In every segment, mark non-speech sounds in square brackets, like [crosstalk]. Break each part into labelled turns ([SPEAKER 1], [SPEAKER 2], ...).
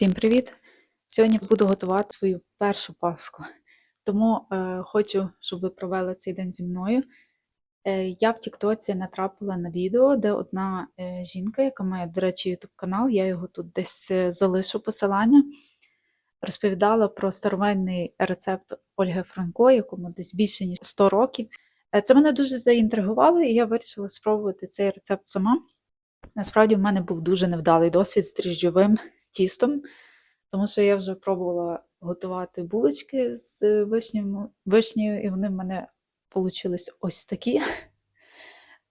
[SPEAKER 1] Всім привіт! Сьогодні буду готувати свою першу паску. Тому е, хочу, щоб ви провели цей день зі мною. Е, я в Тіктоці натрапила на відео, де одна е, жінка, яка має, до речі, YouTube канал, я його тут десь е, залишу посилання, розповідала про старовинний рецепт Ольги Франко, якому десь більше ніж 100 років. Е, Це мене дуже заінтригувало, і я вирішила спробувати цей рецепт сама. Насправді, в мене був дуже невдалий досвід з дріжджовим тістом, тому що я вже пробувала готувати булочки з вишнею, і вони в мене вийшли ось такі. [laughs]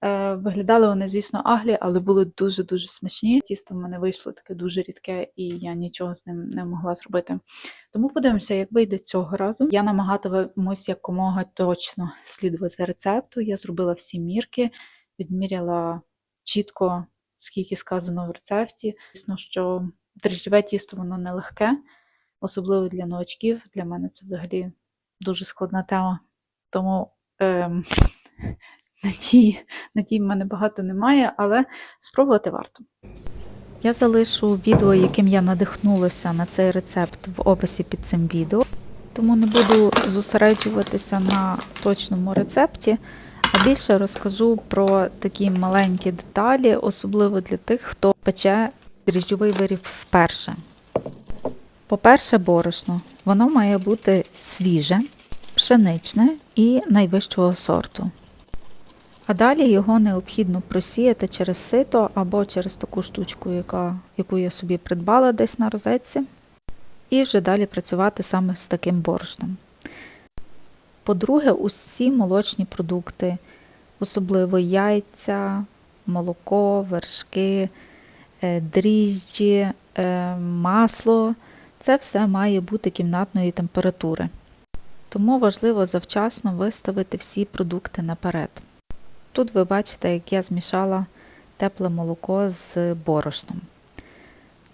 [SPEAKER 1] Е, Виглядали вони, звісно, аглі, але були дуже-дуже смачні. Тісто в мене вийшло таке дуже рідке, і я нічого з ним не могла зробити. Тому подивимося, як вийде цього разу. Я намагатимусь якомога точно слідувати рецепту. Я зробила всі мірки, відміряла чітко, скільки сказано в рецепті. Звісно, що дріжджове тісто воно нелегке, особливо для новачків. Для мене це взагалі дуже складна тема. Тому ем, [laughs] надії, надій в мене багато немає, але спробувати варто. Я залишу відео, яким я надихнулася на цей рецепт в описі під цим відео. Тому не буду зосереджуватися на точному рецепті, а більше розкажу про такі маленькі деталі, особливо для тих, хто пече дріжджовий виріб вперше. По-перше, борошно. Воно має бути свіже, пшеничне і найвищого сорту. А далі його необхідно просіяти через сито або через таку штучку, яка, яку я собі придбала десь на розетці, і вже далі працювати саме з таким борошном. По-друге, усі молочні продукти, особливо яйця, молоко, вершки, дріжджі, е, масло, це все має бути кімнатної температури. Тому важливо завчасно виставити всі продукти наперед. Тут ви бачите, як я змішала тепле молоко з борошном.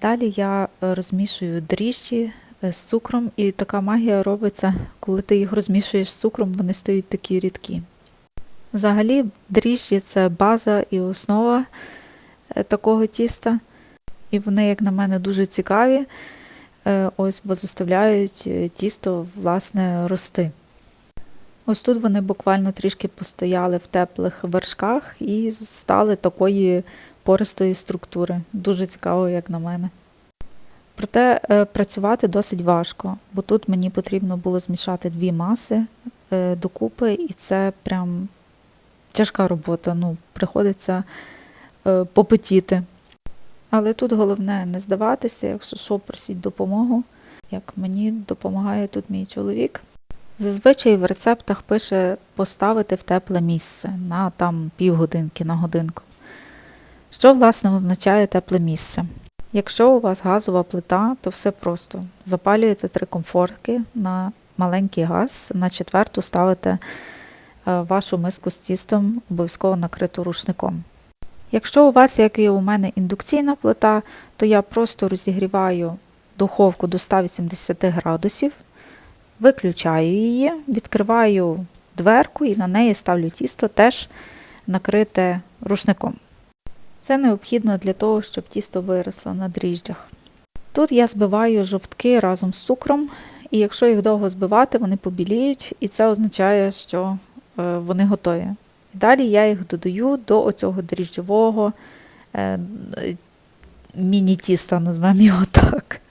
[SPEAKER 1] Далі я розмішую дріжджі е, з цукром, і така магія робиться, коли ти їх розмішуєш з цукром, вони стають такі рідкі. Взагалі, дріжджі це база і основа е, такого тіста, і вони, як на мене, дуже цікаві, е, ось, бо заставляють тісто власне рости. Ось тут вони буквально трішки постояли в теплих вершках і стали такої пористої структури. Дуже цікаво, як на мене. Проте е, працювати досить важко, бо тут мені потрібно було змішати дві маси е, докупи, і це прям тяжка робота. Ну, приходиться е, попотіти. Але тут головне не здаватися, якщо що, просіть допомогу. Як мені допомагає тут мій чоловік. Зазвичай в рецептах пише поставити в тепле місце на там півгодинки на годинку. Що, власне, означає тепле місце? Якщо у вас газова плита, то все просто. Запалюєте три комфортки на маленький газ, на четверту ставите е, вашу миску з тістом, обов'язково накриту рушником. Якщо у вас, як і у мене, індукційна плита, то я просто розігріваю духовку до 180 градусів, виключаю її, відкриваю дверку і на неї ставлю тісто теж накрите рушником. Це необхідно для того, щоб тісто виросло на дріжджах. Тут я збиваю жовтки разом з цукром, і якщо їх довго збивати, вони побіліють, і це означає, що е, вони готові. Далі я їх додаю до оцього дріжджового е, міні-тіста, назвемо його так.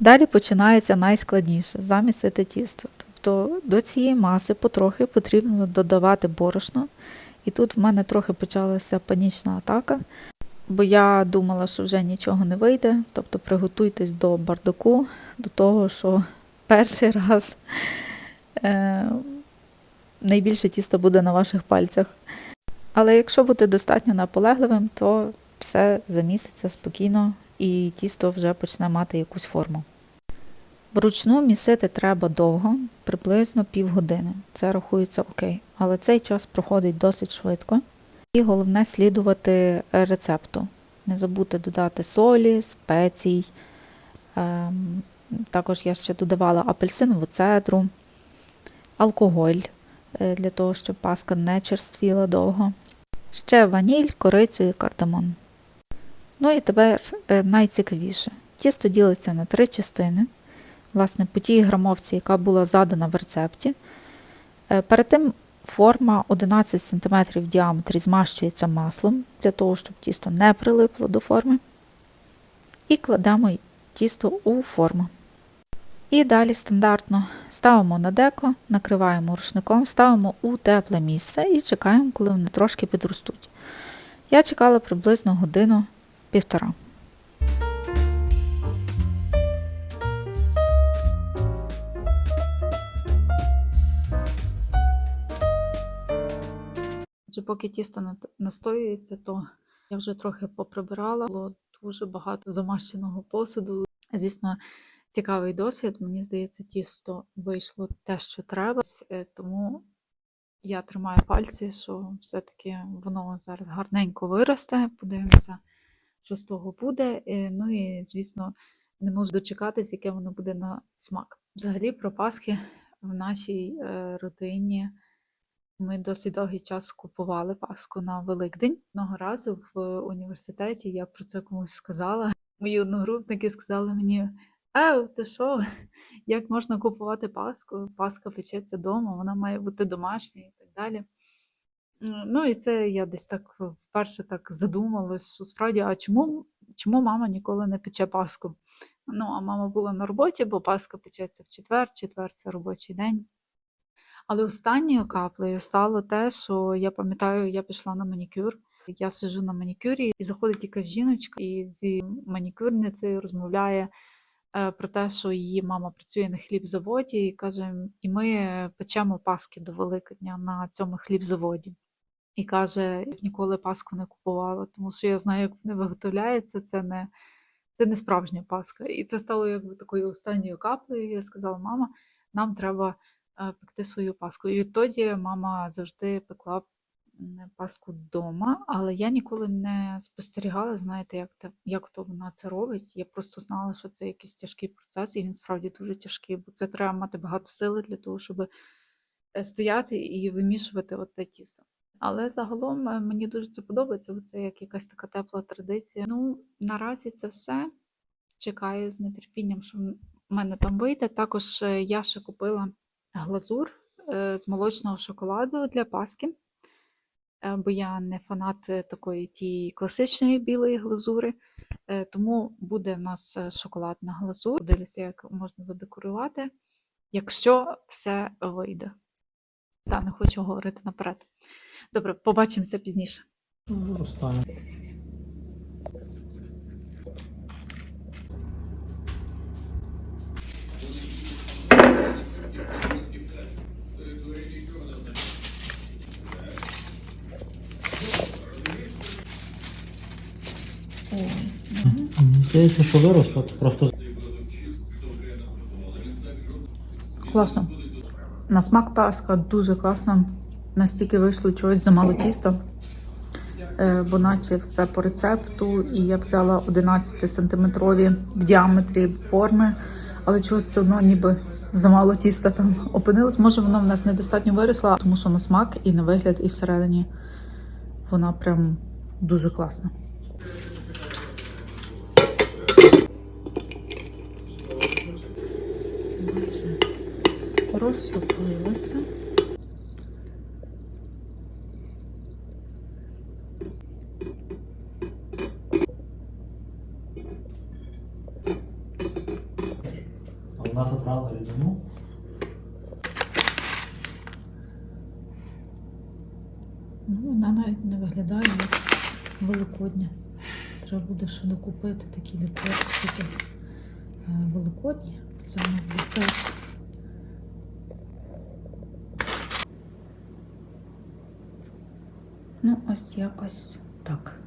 [SPEAKER 1] Далі починається найскладніше замісити тісто. Тобто до цієї маси потрохи потрібно додавати борошно. І тут в мене трохи почалася панічна атака, бо я думала, що вже нічого не вийде. Тобто приготуйтесь до бардаку, до того, що перший раз е, найбільше тіста буде на ваших пальцях. Але якщо бути достатньо наполегливим, то все заміситься спокійно і тісто вже почне мати якусь форму. Вручну місити треба довго, приблизно півгодини. Це рахується окей. Але цей час проходить досить швидко. І головне слідувати рецепту. Не забудьте додати солі, спецій. Ем, також я ще додавала апельсинову цедру, алкоголь для того, щоб паска не черствіла довго. Ще ваніль, корицю і кардамон. Ну і тепер е, найцікавіше.
[SPEAKER 2] Тісто ділиться на три частини. Власне, по тій грамовці, яка була задана в рецепті. Е, Перед тим форма 11 см в діаметрі змащується маслом для того, щоб тісто не прилипло до форми. І кладемо тісто у форму. І далі стандартно ставимо на деко, накриваємо рушником, ставимо у тепле місце і чекаємо, коли вони трошки підростуть. Я чекала приблизно годину-півтора.
[SPEAKER 1] Поки тісто настоюється, то я вже трохи поприбирала. Було дуже багато замащеного посуду. Звісно, цікавий досвід. Мені здається, тісто вийшло те, що треба, Е, тому я тримаю пальці, що все-таки воно зараз гарненько виросте. Подивимося, що з того буде. Е, Ну і, звісно, не можу дочекатись, яке воно буде на смак. Взагалі, про Пасхи в нашій е, родині. Ми досить довгий час купували Пасху на Великдень. Одного разу в університеті я про це комусь сказала. Мої одногрупники сказали мені: Е, ти що? [laughs] Як можна купувати Пасху? Пасха печеться вдома, вона має бути домашня і так далі. Ну і це я десь так вперше так задумалась, що справді, а чому, чому мама ніколи не пече Пасху? Ну, а мама була на роботі, бо Пасха печеться в четвер, четвер це робочий день. Але останньою каплею стало те, що я пам'ятаю, я пішла на манікюр. Я сиджу на манікюрі, і заходить якась жіночка, і зі манікюрницею розмовляє про те, що її мама працює на хлібзаводі, і каже: і ми печемо паски до Великодня на цьому хлібзаводі. І каже, я ніколи паску не купувала, тому що я знаю, як вони виготовляються. Це не, це не справжня паска. І це стало якби такою останньою каплею. Я сказала, мама, нам треба е, пекти свою паску. І відтоді мама завжди пекла паску вдома, але я ніколи не спостерігала, знаєте, як, те, як то вона це робить. Я просто знала, що це якийсь тяжкий процес, і він справді дуже тяжкий, бо це треба мати багато сили для того, щоб е, стояти і вимішувати от те тісто. Але загалом е, мені дуже це подобається, бо це як якась така тепла традиція. Ну, наразі це все. Чекаю з нетерпінням, що в мене там вийде. Також е, я ще купила глазур з молочного шоколаду для Паски, бо я не фанат е, такої тієї класичної білої глазури. Е, Тому буде в нас е, шоколадна глазур. Подивлюся, як можна задекорувати, якщо все вийде. Та не хочу говорити наперед. Добре, побачимося пізніше.
[SPEAKER 3] Ну, Виростає. Мені Здається, що виросло, просто
[SPEAKER 1] Класно. На смак паска дуже класно. Настільки вийшло чогось замало тіста, е, бо наче все по рецепту, і я взяла 11 сантиметрові в діаметрі форми, але чогось все одно ніби замало тіста там опинилось. Може, воно в нас недостатньо виросло, тому що на смак і на вигляд, і всередині вона прям дуже класна. Розтопилося.
[SPEAKER 3] вона забрала рідину.
[SPEAKER 1] Ну, вона навіть не виглядає як великодня. Треба буде ще докупити такі декорчики е, великодні. Це у нас десерт. Ну, ось якось так.